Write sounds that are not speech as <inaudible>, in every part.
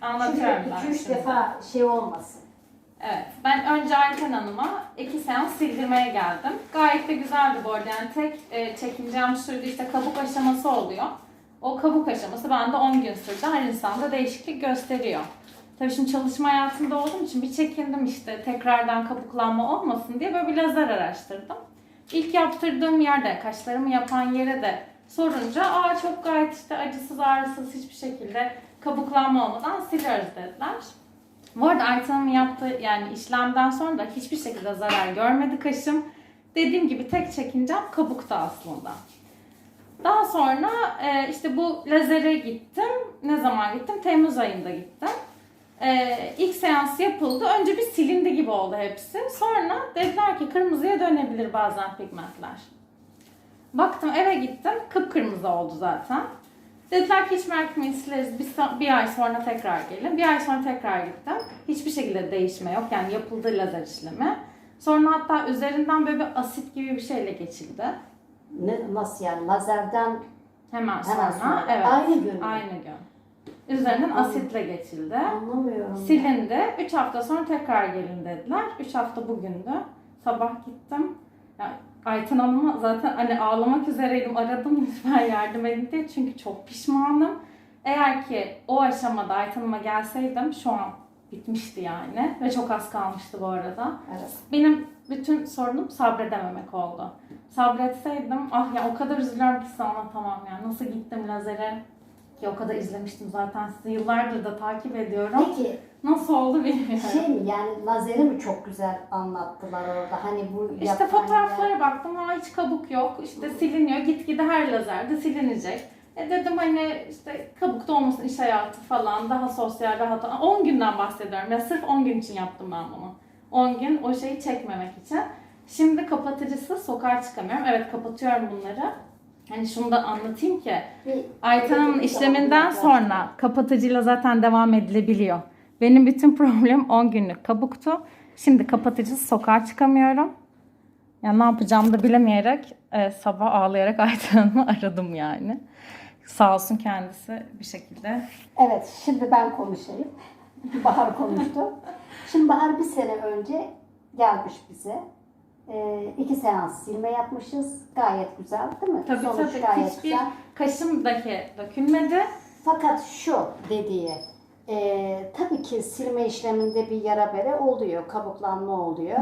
Anlatıyorum ben. Çünkü 2-3 şimdi. defa şey olmasın. Evet. Ben önce Ayten Hanım'a iki seans sildirmeye geldim. Gayet de güzeldi bu arada. Yani tek e, çekincem şuydu işte kabuk aşaması oluyor. O kabuk aşaması bende 10 gün sürdü. Her insanda değişiklik gösteriyor. Tabii şimdi çalışma hayatında olduğum için bir çekindim işte tekrardan kabuklanma olmasın diye böyle bir lazer araştırdım. İlk yaptırdığım yerde, kaşlarımı yapan yere de sorunca aa çok gayet işte acısız ağrısız hiçbir şekilde kabuklanma olmadan siliyoruz dediler. Bu arada Ayten Hanım'ın yaptığı yani işlemden sonra da hiçbir şekilde zarar görmedi kaşım. Dediğim gibi tek çekincem kabukta aslında. Daha sonra e, işte bu lazere gittim. Ne zaman gittim? Temmuz ayında gittim. E, ilk seans yapıldı. Önce bir silindi gibi oldu hepsi. Sonra dediler ki kırmızıya dönebilir bazen pigmentler. Baktım eve gittim. Kıpkırmızı oldu zaten. Dediler ki hiç merak etmeyin sileriz. Bir, bir ay sonra tekrar gelin. Bir ay sonra tekrar gittim. Hiçbir şekilde değişme yok. Yani yapıldı lazer işlemi. Sonra hatta üzerinden böyle bir asit gibi bir şeyle geçildi. Ne, nasıl yani? Lazerden Hemen sonra. hemen sonra. Evet. Aynı gün. mü? Aynı gün. Üzerinden asitle geçildi. Anlamıyorum. Silindi. 3 hafta sonra tekrar gelin dediler. 3 hafta bugündü. Sabah gittim. Yani Ayten Hanım'a zaten hani ağlamak üzereydim. Aradım <laughs> lütfen yardım edin diye. Çünkü çok pişmanım. Eğer ki o aşamada Ayten Hanım'a gelseydim şu an bitmişti yani. Ve çok az kalmıştı bu arada. Evet. Benim bütün sorunum sabredememek oldu. Sabretseydim, ah ya o kadar üzülüyorum ki size anlatamam ya. Nasıl gittim lazere ki o kadar izlemiştim zaten sizi yıllardır da takip ediyorum. Peki Nasıl oldu bilmiyorum. şey mi yani lazeri mi çok güzel anlattılar orada? Hani bu işte fotoğraflara yer- baktım, ha hiç kabuk yok, işte siliniyor, gitgide her lazerde silinecek. E dedim hani işte kabukta olmasın iş hayatı falan, daha sosyal, rahat. 10 günden bahsediyorum ya sırf 10 gün için yaptım ben bunu. 10 gün o şeyi çekmemek için. Şimdi kapatıcısı sokağa çıkamıyorum. Evet kapatıyorum bunları. Hani şunu da anlatayım ki Ayten Hanım'ın işleminden sonra kapatıcıyla zaten devam edilebiliyor. Benim bütün <laughs> problemim 10 günlük kabuktu. Şimdi kapatıcısız sokağa çıkamıyorum. Yani ne yapacağımı da bilemeyerek e, sabah ağlayarak <laughs> Hanım'ı aradım yani. Sağ olsun kendisi bir şekilde. Evet, şimdi ben konuşayım. <laughs> Bahar konuştu. Şimdi Bahar bir sene önce gelmiş bize. Ee, iki seans silme yapmışız. Gayet güzel değil mi? Tabii Sonuç tabii gayet hiçbir güzel. kaşımdaki dökülmedi. Fakat şu dediği, e, tabii ki silme işleminde bir yara bere oluyor, kabuklanma oluyor.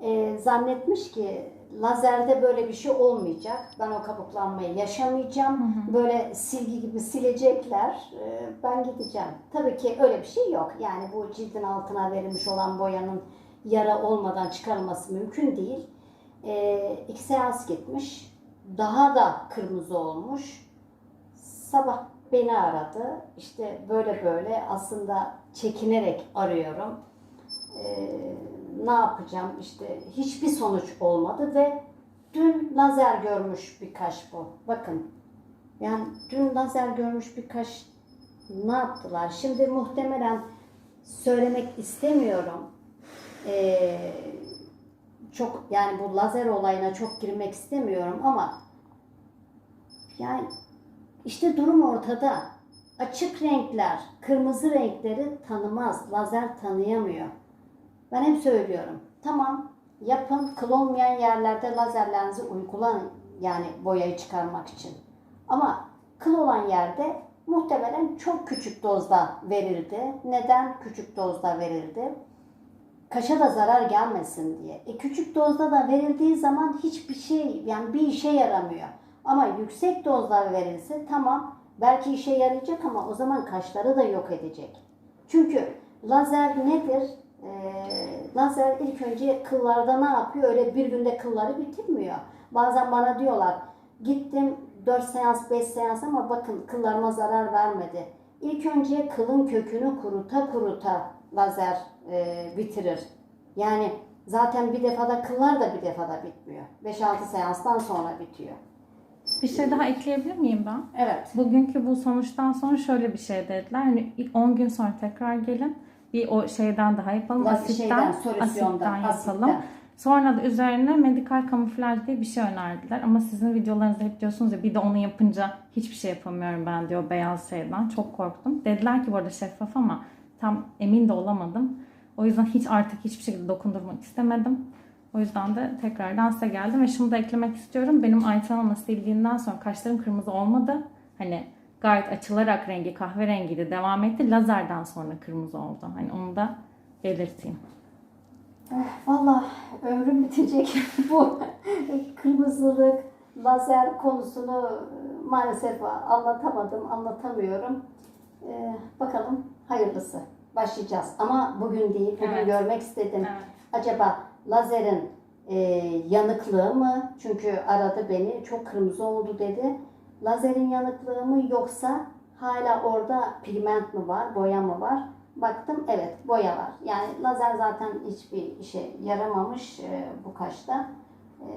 E, zannetmiş ki lazerde böyle bir şey olmayacak. Ben o kabuklanmayı yaşamayacağım. Böyle silgi gibi silecekler. E, ben gideceğim. Tabii ki öyle bir şey yok. Yani bu cildin altına verilmiş olan boyanın yara olmadan çıkarılması mümkün değil. E, iki seans gitmiş. Daha da kırmızı olmuş. Sabah beni aradı. İşte böyle böyle aslında çekinerek arıyorum. Ee, ne yapacağım? İşte hiçbir sonuç olmadı ve dün lazer görmüş bir kaş bu. Bakın. Yani dün lazer görmüş bir kaş ne yaptılar? Şimdi muhtemelen söylemek istemiyorum. Ee, çok yani bu lazer olayına çok girmek istemiyorum ama yani işte durum ortada. Açık renkler, kırmızı renkleri tanımaz. Lazer tanıyamıyor. Ben hep söylüyorum. Tamam yapın kıl olmayan yerlerde lazerlerinizi uygulanın. Yani boyayı çıkarmak için. Ama kıl olan yerde muhtemelen çok küçük dozda verildi. Neden küçük dozda verildi? Kaşa da zarar gelmesin diye. E küçük dozda da verildiği zaman hiçbir şey yani bir işe yaramıyor. Ama yüksek dozlar verilse tamam belki işe yarayacak ama o zaman kaşları da yok edecek. Çünkü lazer nedir? Ee, lazer ilk önce kıllarda ne yapıyor? Öyle bir günde kılları bitirmiyor. Bazen bana diyorlar gittim 4 seans 5 seans ama bakın kıllarıma zarar vermedi. İlk önce kılın kökünü kuruta kuruta lazer e, bitirir. Yani zaten bir defada kıllar da bir defada bitmiyor. 5-6 seanstan sonra bitiyor. Bir şey daha ekleyebilir miyim ben? Evet. Bugünkü bu sonuçtan sonra şöyle bir şey dediler. Hani 10 gün sonra tekrar gelin. Bir o şeyden daha yapalım. Asitten, şeyden, asitten yapalım. asitten. Sonra da üzerine medikal kamuflaj diye bir şey önerdiler. Ama sizin videolarınızda hep diyorsunuz ya bir de onu yapınca hiçbir şey yapamıyorum ben diyor beyaz şeyden. Çok korktum. Dediler ki bu arada şeffaf ama tam emin de olamadım. O yüzden hiç artık hiçbir şekilde dokundurmak istemedim. O yüzden de tekrardan size geldim ve şunu da eklemek istiyorum. Benim Ayten Hanım'la sildiğinden sonra kaşlarım kırmızı olmadı. Hani gayet açılarak rengi kahverengiydi devam etti. Lazerden sonra kırmızı oldu. Hani onu da belirteyim. Valla ömrüm bitecek <laughs> bu kırmızılık, lazer konusunu maalesef anlatamadım, anlatamıyorum. Ee, bakalım hayırlısı. Başlayacağız ama bugün değil, bugün Evet. görmek istedim. Evet. Acaba lazerin e, yanıklığı mı? Çünkü aradı beni, çok kırmızı oldu dedi. Lazerin yanıklığı mı yoksa hala orada pigment mi var, boya mı var? Baktım evet boya var. Yani lazer zaten hiçbir işe yaramamış e, bu kaşta. E,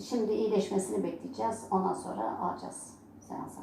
şimdi iyileşmesini bekleyeceğiz. Ondan sonra alacağız seansa.